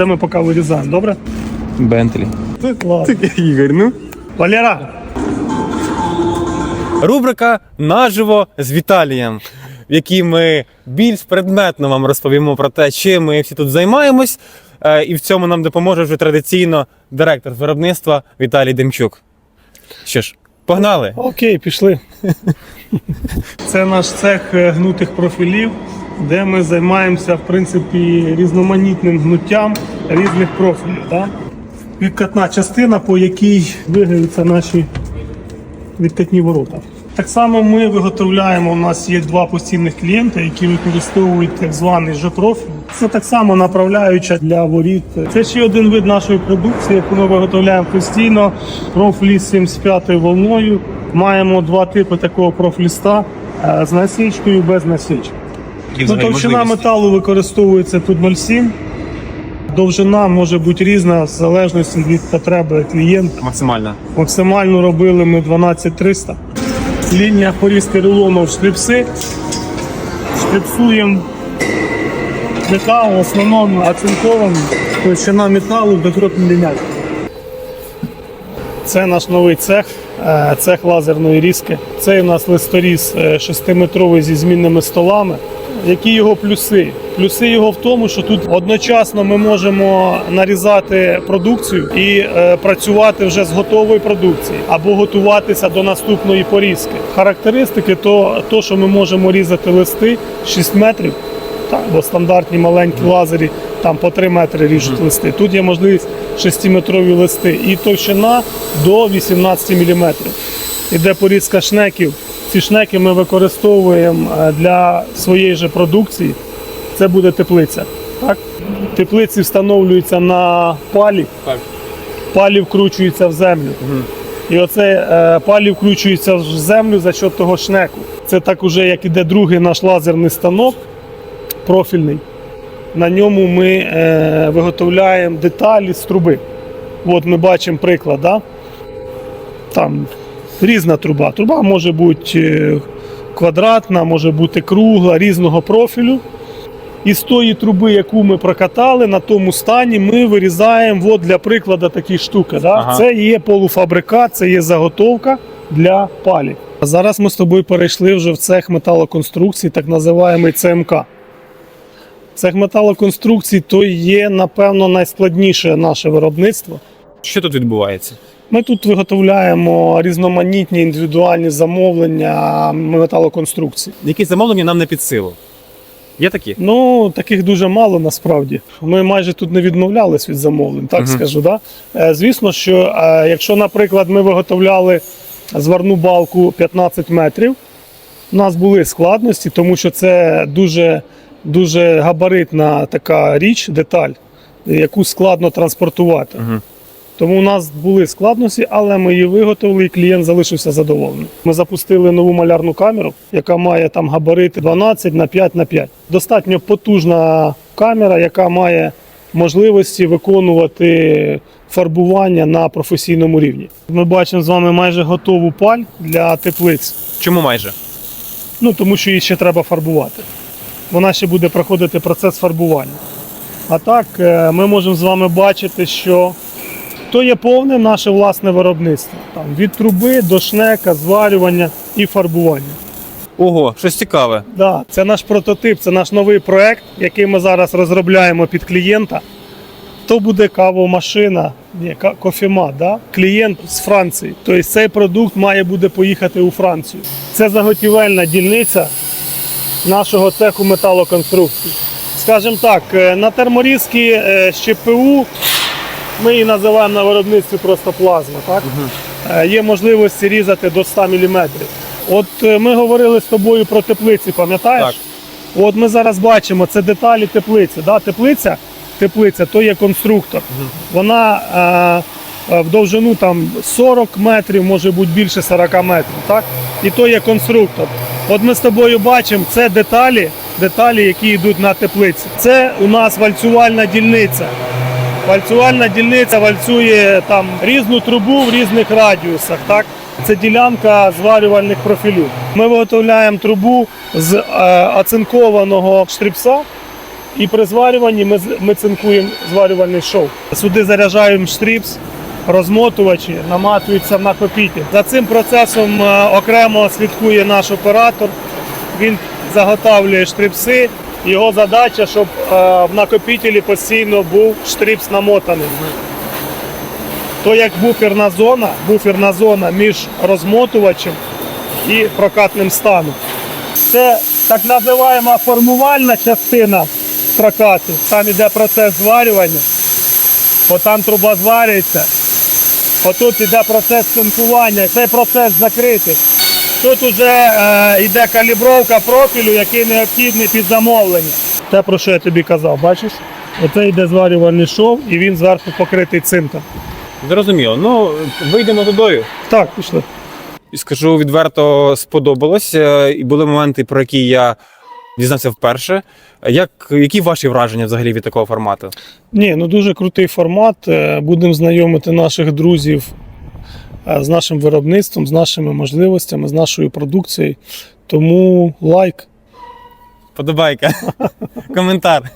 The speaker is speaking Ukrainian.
Це ми поки вирізаємо, добре? Бентлі. Ладно. Ігор, ну. Валера, Рубрика Наживо з Віталієм, в якій ми більш предметно вам розповімо про те, чим ми всі тут займаємось. Е, І в цьому нам допоможе вже традиційно директор виробництва Віталій Демчук. Що ж, погнали! окей, пішли. Це наш цех е, гнутих профілів, де ми займаємося, в принципі, різноманітним гнуттям різних профілів. Да? Відкатна частина, по якій виграються наші відкатні ворота. Так само ми виготовляємо. У нас є два постійних клієнти, які використовують так званий Ж-профіль. Це так само направляюча для воріт. Це ще один вид нашої продукції, яку ми виготовляємо постійно. Профілі з 75 волною. Маємо два типи такого профліста е, з насічкою без насічки. Ну, товщина металу використовується тут 0,7. Довжина може бути різна в залежності від потреби клієнта. Максимально. Максимально робили ми 12300. Лінія порізки рулону в штрипси. Штрипсуємо метал, в основному оцинкований. Товщина металу до 3 мм. Це наш новий цех, е, цех лазерної різки. Це у нас листоріз 6-метровий зі змінними столами. Які його плюси? Плюси його в тому, що тут одночасно ми можемо нарізати продукцію і е, працювати вже з готової продукції або готуватися до наступної порізки. Характеристики то, то що ми можемо різати листи 6 метрів, так, бо стандартні маленькі лазері там по 3 метри ріжуть листи. Тут є можливість 6-метрові листи і товщина до 18 мм. Іде порізка шнеків. Ці шнеки ми використовуємо е, для своєї же продукції. Це буде теплиця. Так? Теплиці встановлюються на палі, Так. палі вкручуються в землю. І оце е, палі вкручуються в землю за счет того шнеку. Це так уже як іде другий наш лазерний станок профільний. На ньому ми е, виготовляємо деталі з труби. От ми бачимо приклад. Да? Там різна труба. Труба може бути е, квадратна, може бути кругла, різного профілю. І з тої труби, яку ми прокатали, на тому стані ми вирізаємо от для прикладу такі штуки. Да? Ага. Це є полуфабрикат, це є заготовка для палі. Зараз ми з тобою перейшли вже в цех металоконструкцій, так називаємий ЦМК. Цех металоконструкцій то є, напевно, найскладніше наше виробництво. Що тут відбувається? Ми тут виготовляємо різноманітні індивідуальні замовлення металоконструкцій. Які замовлення нам не під силу? Є такі? Ну, таких дуже мало насправді. Ми майже тут не відмовлялись від замовлень, так Мгм. скажу. Да? Е, Звісно, що е, якщо, наприклад, ми виготовляли зварну балку 15 метрів, у нас були складності, тому що це дуже, дуже габаритна така річ, деталь, яку складно транспортувати. Угу. Тому у нас були складності, але ми її виготовили, і клієнт залишився задоволений. Ми запустили нову малярну камеру, яка має там габарити 12 на 5 на 5. Достатньо потужна камера, яка має можливості виконувати фарбування на професійному рівні. Ми бачимо з вами майже готову паль для теплиць. Чому майже? Ну тому що її ще треба фарбувати. Вона ще буде проходити процес фарбування. А так, е, ми можемо з вами бачити, що то є повне наше власне виробництво. Там, від труби до шнека, зварювання і фарбування. Ого, щось цікаве. Да, це наш прототип, це наш новий проект, який ми зараз розробляємо під клієнта. То буде кавомашина, ні, кофемат, да? клієнт з Франції. Тобто цей продукт має буде поїхати у Францію. Це заготівельна дільниця нашого цеху металоконструкцій. Скажімо так, е, на терморізки е, з ЧПУ ми її називаємо на виробництві просто плазма. Так? Е, Є можливості різати до 100 мм. От е, ми говорили з тобою про теплиці, пам'ятаєш? Так. От ми зараз бачимо, це деталі теплиці. Да? Теплиця, теплиця то є конструктор. Вона е, е, в довжину там 40 метрів, може бути більше 40 метрів. Так? І то є конструктор. От ми з тобою бачимо, це деталі, деталі, які йдуть на теплиці. Це у нас вальцювальна дільниця. Вальцювальна дільниця вальцює там різну трубу в різних радіусах. Так? Це ділянка зварювальних профілів. Ми виготовляємо трубу з е, оцинкованого штрипса І при зварюванні ми, ми цинкуємо зварювальний шов. Сюди заряджаємо штрипс, розмотувачі, наматуються в накопитель. За цим процесом е, окремо слідкує наш оператор. Він заготавлює штрипси. Його задача, щоб е, в накопителі постійно був штрипс намотаний. То як буферна зона, буферна зона між розмотувачем і прокатним станом. Це так називаємо формувальна частина прокату. Там йде процес зварювання, отам труба зварюється, отут йде процес цинкування, цей процес закритий. Тут вже е, йде калібровка профілю, який необхідний під замовлення. Те, про що я тобі казав, бачиш? Оце йде зварювальний шов і він зверху покритий цинком. Зрозуміло. Ну, вийдемо додою. Так, пішли. І скажу відверто, сподобалось. Е, І були моменти, про які я дізнався вперше. Як, які ваші враження взагалі від такого формату? Ні, ну дуже крутий формат. Е, Будемо знайомити наших друзів е, з нашим виробництвом, з нашими можливостями, з нашою продукцією. Тому лайк. Подобайка. Коментар.